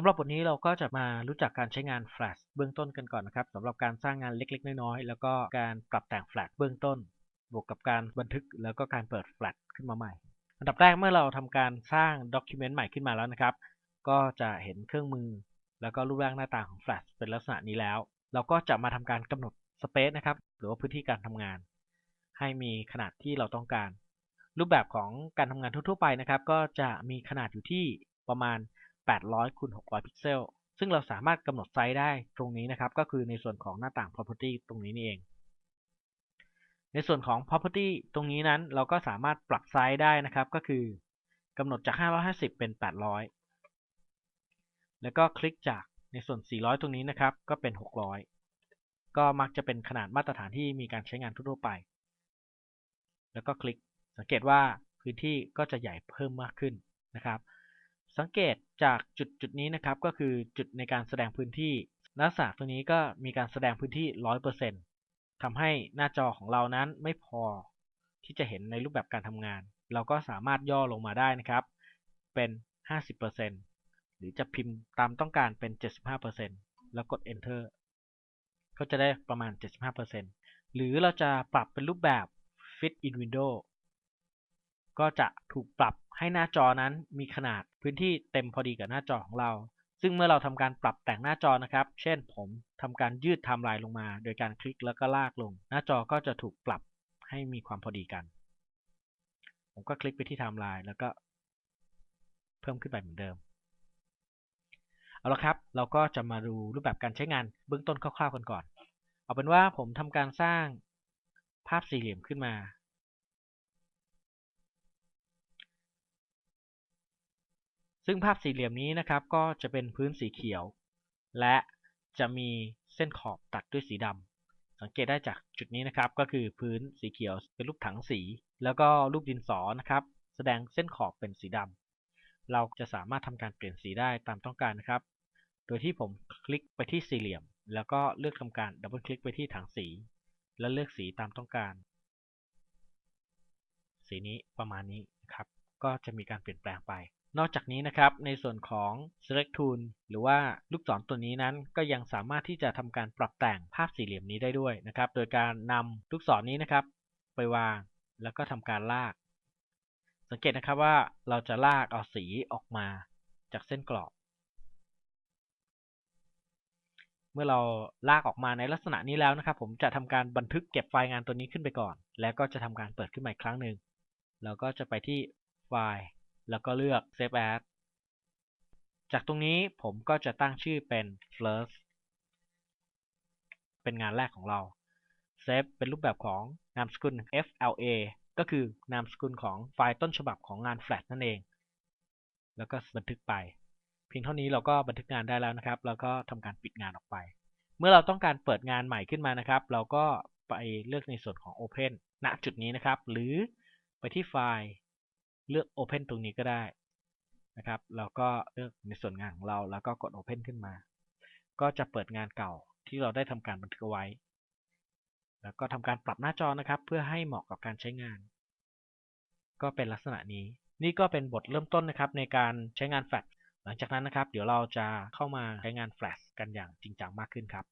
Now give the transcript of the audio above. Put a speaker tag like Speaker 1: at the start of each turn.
Speaker 1: สำหรับบทนี้เราก็จะมารู้จักการใช้งาน Flash เบื้องต้นกันก่อนนะครับสำหรับการสร้างงานเล็กๆ น้อยๆ แล้วก็การปรับแต่ง Flash เบื้องต้น บวกกับการบันทึกแล้วก็การเปิด Flash ขึ้นมาใหม่ อันดับแรกเมื่อเราทำการสร้างด็อกิเมนต์ใหม่ขึ้นมาแล้วนะครับ ก็จะเห็นเครื่องมือ แล้วก็รูปร่างหน้าตาของ Flash เป็นลักษณะนี้แล้ว เราก็จะมาทำการกำหนด Space นะครับ หรือว่าพื้นที่การทำงาน ให้มีขนาดที่เราต้องการ รูปแบบของการทำงานทั่วๆไปนะครับ ก็จะมีขนาดอยู่ที่ประมาณ 800คูณ600 พิกเซล ซึ่งเราสามารถกำหนดไซส์ได้ตรงนี้นะครับ ก็คือในส่วนของหน้าต่าง property ตรงนี้นี่เอง ในส่วนของ property ตรงนี้นั้นเราก็สามารถปรับไซส์ได้นะครับ ก็คือกำหนดจาก 550 เป็น 800 แล้วก็คลิกจากในส่วน 400 ตรงนี้นะครับ ก็เป็น 600 ก็มักจะเป็นขนาดมาตรฐานที่มีการใช้งานทั่วไป แล้วก็คลิก สังเกตว่าพื้นที่ก็จะใหญ่เพิ่มมากขึ้นนะครับ สังเกตจากจุดจุดนี้นะครับ ก็คือจุดในการแสดงพื้นที่ลักษณะตัวนี้ก็มีการแสดงพื้นที่ 100%ทำให้หน้าจอของเรานั้นไม่พอที่จะเห็นในรูปแบบการทำงาน เราก็สามารถย่อลงมาได้นะครับ เป็น 50%หรือจะพิมพ์ตามต้องการเป็น 75%แล้วกด enter ก็จะได้ประมาณ 75%หรือเราจะปรับเป็นรูปแบบ fit in window ก็จะถูกปรับให้หน้าจอนั้นมีขนาดพื้นที่เต็มพอดีกับหน้าจอของเรา ซึ่งเมื่อเราทำการปรับแต่งหน้าจอนะครับ เช่นผมทำการยืดไทม์ไลน์ลงมา โดยการคลิกแล้วก็ลากลง หน้าจอก็จะถูกปรับให้มีความพอดีกัน ผมก็คลิกไปที่ไทม์ไลน์แล้วก็เพิ่มขึ้นไปเหมือนเดิม เอาละครับ เราก็จะมาดูรูปแบบการใช้งานเบื้องต้นคร่าวๆกันก่อน เอาเป็นว่าผมทำการสร้างภาพสี่เหลี่ยมขึ้นมา ซึ่งภาพสี่เหลี่ยมนี้นะครับก็จะเป็นพื้นสีเขียว และจะมีเส้นขอบตัดด้วยสีดำสังเกตได้จากจุดนี้นะครับก็คือพื้นสีเขียวเป็นรูปถังสี แล้วก็รูปดินสอนะครับ แสดงเส้นขอบเป็นสีดำเราจะสามารถทำการเปลี่ยนสีได้ตามต้องการนะครับ โดยที่ผมคลิกไปที่สี่เหลี่ยม แล้วก็เลือกทำการดับเบิลคลิกไปที่ถังสี แล้วเลือกสีตามต้องการ สีนี้ประมาณนี้ครับ ก็จะมีการเปลี่ยนแปลงไป นอกจากนี้นะครับ ในส่วนของ select tool หรือว่าลูกศรตัวนี้นั้น ก็ยังสามารถที่จะทำการปรับแต่งภาพสี่เหลี่ยมนี้ได้ด้วยนะครับ โดยการนำลูกศรนี้นะครับ ไปวางแล้วก็ทำการลาก สังเกตนะครับว่าเราจะลากเอาสีออกมาจากเส้นกรอบ เมื่อเราลากออกมาในลักษณะนี้แล้วนะครับ ผมจะทำการบันทึกเก็บไฟล์งานตัวนี้ขึ้นไปก่อน แล้วก็จะทำการเปิดขึ้นมาอีกครั้งหนึ่งเราก็จะไปที่ไฟล์ แล้วก็เลือก Save As จากตรงนี้ผมก็จะตั้งชื่อเป็น First เป็นงานแรกของเรา Save เป็นรูปแบบของนามสกุล FLA ก็คือนามสกุลของไฟล์ต้นฉบับของงาน Flash นั่นเอง แล้วก็บันทึกไป เพียงเท่านี้เราก็บันทึกงานได้แล้วนะครับ แล้วก็ทำการปิดงานออกไป เมื่อเราต้องการเปิดงานใหม่ขึ้นมานะครับ เราก็ไปเลือกในส่วนของ Open ณจุดนี้นะครับ หรือไปที่ไฟล์ เลือก Open ตรงนี้ก็ได้นะครับเราก็เลือกในส่วนงานของเราแล้วก็กด Open ขึ้นมา ก็จะเปิดงานเก่าที่เราได้ทำการบันทึกไว้ แล้วก็ทำการปรับหน้าจอนะครับ เพื่อให้เหมาะกับการใช้งาน ก็เป็นลักษณะนี้ นี่ก็เป็นบทเริ่มต้นนะครับ ในการใช้งานแฟลชหลังจากนั้นนะครับ เดี๋ยวเราจะเข้ามาใช้งานแฟลชกันอย่างจริงจังมากขึ้นครับ